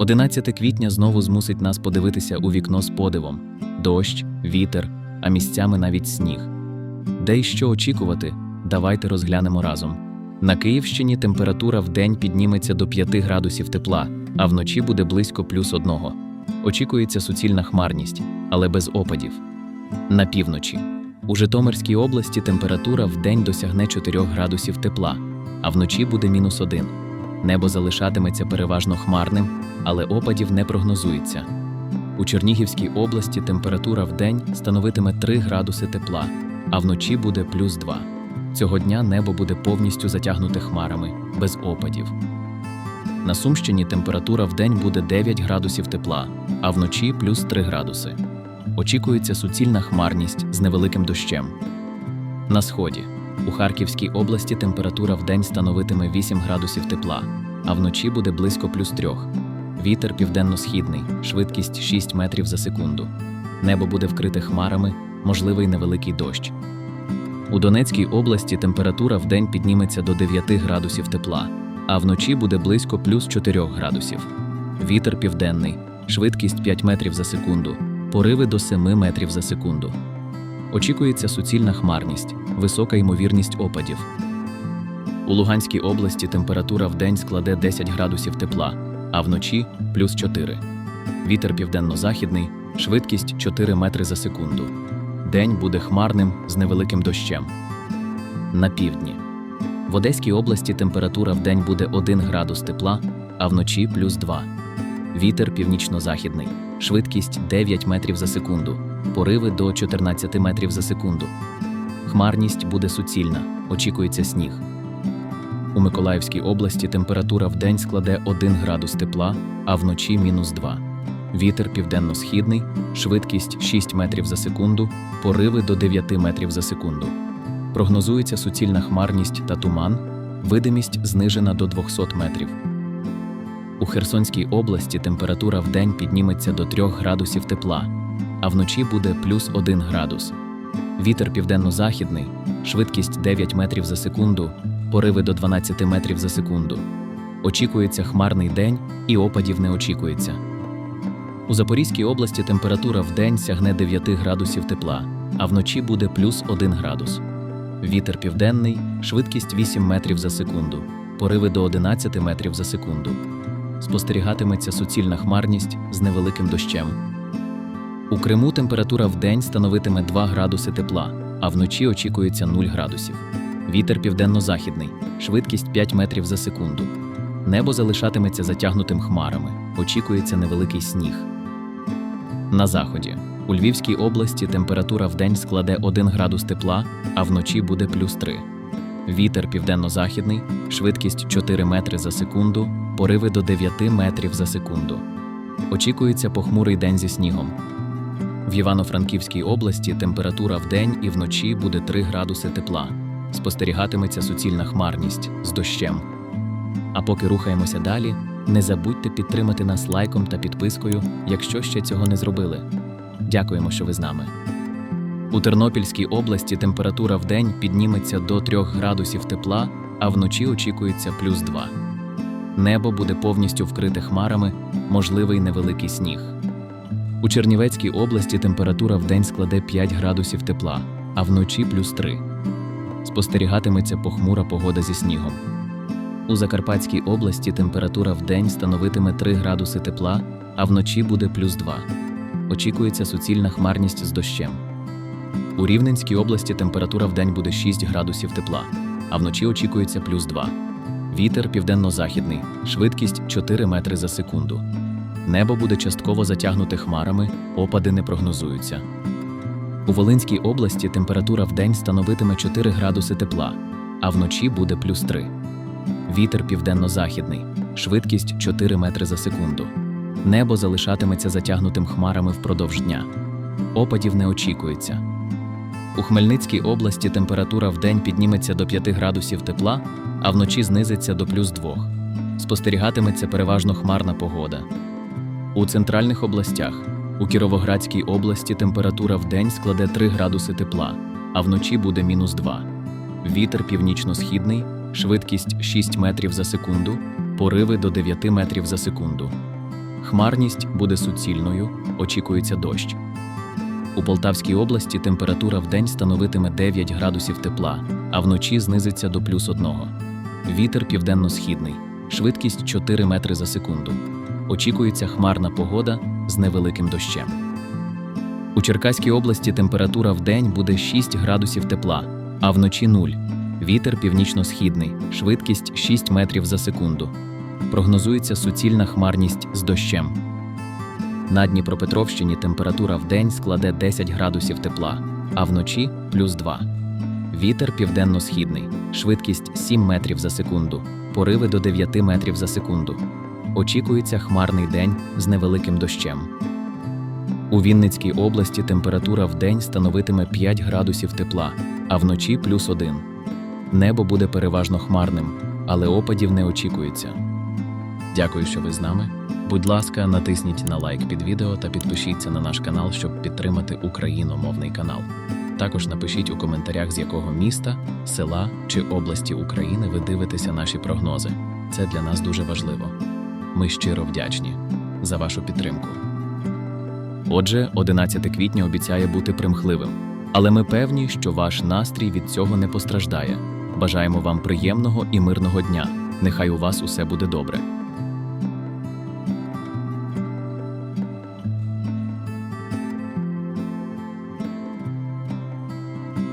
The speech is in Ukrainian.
11 квітня знову змусить нас подивитися у вікно з подивом: дощ, вітер, а місцями навіть сніг. Де й що очікувати, давайте розглянемо разом. На Київщині температура в день підніметься до 5 градусів тепла, а вночі буде близько плюс одного. Очікується суцільна хмарність, але без опадів. На півночі. У Житомирській області температура в день досягне 4 градусів тепла, а вночі буде мінус 1. Небо залишатиметься переважно хмарним, але опадів не прогнозується. У Чернігівській області температура в день становитиме 3 градуси тепла, а вночі буде плюс 2. Цього дня небо буде повністю затягнуте хмарами, без опадів. На Сумщині температура в день буде 9 градусів тепла, а вночі плюс 3 градуси. Очікується суцільна хмарність з невеликим дощем. На сході. У Харківській області температура в день становитиме 8 градусів тепла, а вночі буде близько плюс 3. Вітер південно-східний, швидкість 6 метрів за секунду. Небо буде вкрите хмарами, можливий невеликий дощ. У Донецькій області температура в день підніметься до 9 градусів тепла, а вночі буде близько плюс 4 градусів. Вітер південний, швидкість 5 метрів за секунду, пориви до 7 метрів за секунду. Очікується суцільна хмарність, висока ймовірність опадів. У Луганській області температура в день складе 10 градусів тепла, а вночі плюс 4. Вітер південно-західний, швидкість 4 метри за секунду. День буде хмарним з невеликим дощем. На півдні. В Одеській області температура в день буде 1 градус тепла, а вночі плюс 2. Вітер північно-західний, швидкість 9 метрів за секунду, пориви до 14 метрів за секунду. Хмарність буде суцільна, очікується сніг. У Миколаївській області температура в день складе 1 градус тепла, а вночі мінус 2. Вітер південно-східний, швидкість 6 метрів за секунду, пориви до 9 метрів за секунду. Прогнозується суцільна хмарність та туман, видимість знижена до 200 метрів. У Херсонській області температура в день підніметься до 3 градусів тепла, а вночі буде плюс 1 градус. Вітер південно-західний, швидкість 9 метрів за секунду, пориви до 12 метрів за секунду. Очікується хмарний день і опадів не очікується. У Запорізькій області температура в день сягне 9 градусів тепла, а вночі буде плюс 1 градус. Вітер південний, швидкість 8 метрів за секунду, пориви до 11 метрів за секунду. Спостерігатиметься суцільна хмарність з невеликим дощем. У Криму температура в день становитиме 2 градуси тепла, а вночі очікується 0 градусів. Вітер південно-західний, швидкість 5 метрів за секунду. Небо залишатиметься затягнутим хмарами, очікується невеликий сніг. На заході. У Львівській області температура в день складе 1 градус тепла, а вночі буде плюс 3. Вітер південно-західний, швидкість 4 метри за секунду, пориви до 9 метрів за секунду. Очікується похмурий день зі снігом. В Івано-Франківській області температура в день і вночі буде 3 градуси тепла. Спостерігатиметься суцільна хмарність з дощем. А поки рухаємося далі, не забудьте підтримати нас лайком та підпискою, якщо ще цього не зробили. Дякуємо, що ви з нами. У Тернопільській області температура в день підніметься до 3 градусів тепла, а вночі очікується плюс 2. Небо буде повністю вкрите хмарами, можливий невеликий сніг. У Чернівецькій області температура в день складе 5 градусів тепла, а вночі плюс 3. Спостерігатиметься похмура погода зі снігом. У Закарпатській області температура в день становитиме 3 градуси тепла, а вночі буде плюс 2. Очікується суцільна хмарність з дощем. У Рівненській області температура в день буде 6 градусів тепла, а вночі очікується плюс 2. Вітер південно-західний, швидкість 4 метри за секунду. Небо буде частково затягнуте хмарами, опади не прогнозуються. У Волинській області температура в день становитиме 4 градуси тепла, а вночі буде плюс 3. Вітер південно-західний, швидкість 4 метри за секунду. Небо залишатиметься затягнутим хмарами впродовж дня. Опадів не очікується. У Хмельницькій області температура в день підніметься до 5 градусів тепла, а вночі знизиться до плюс 2. Спостерігатиметься переважно хмарна погода. У центральних областях у Кіровоградській області температура в день складе 3 градуси тепла, а вночі буде мінус 2. Вітер північно-східний, швидкість 6 метрів за секунду, пориви до 9 метрів за секунду. Хмарність буде суцільною, очікується дощ. У Полтавській області температура вдень становитиме 9 градусів тепла, а вночі знизиться до плюс 1. Вітер південно-східний, швидкість 4 метри за секунду. Очікується хмарна погода з невеликим дощем. У Черкаській області температура вдень буде 6 градусів тепла, а вночі 0. Вітер північно-східний, швидкість 6 метрів за секунду. Прогнозується суцільна хмарність з дощем. На Дніпропетровщині температура вдень складе 10 градусів тепла, а вночі плюс 2. Вітер південно-східний, швидкість 7 метрів за секунду, пориви до 9 метрів за секунду. Очікується хмарний день з невеликим дощем. У Вінницькій області температура вдень становитиме 5 градусів тепла, а вночі плюс 1. Небо буде переважно хмарним, але опадів не очікується. Дякую, що ви з нами. Будь ласка, натисніть на лайк під відео та підпишіться на наш канал, щоб підтримати україномовний канал. Також напишіть у коментарях, з якого міста, села чи області України ви дивитеся наші прогнози. Це для нас дуже важливо. Ми щиро вдячні за вашу підтримку. Отже, 11 квітня обіцяє бути примхливим, але ми певні, що ваш настрій від цього не постраждає. Бажаємо вам приємного і мирного дня. Нехай у вас усе буде добре.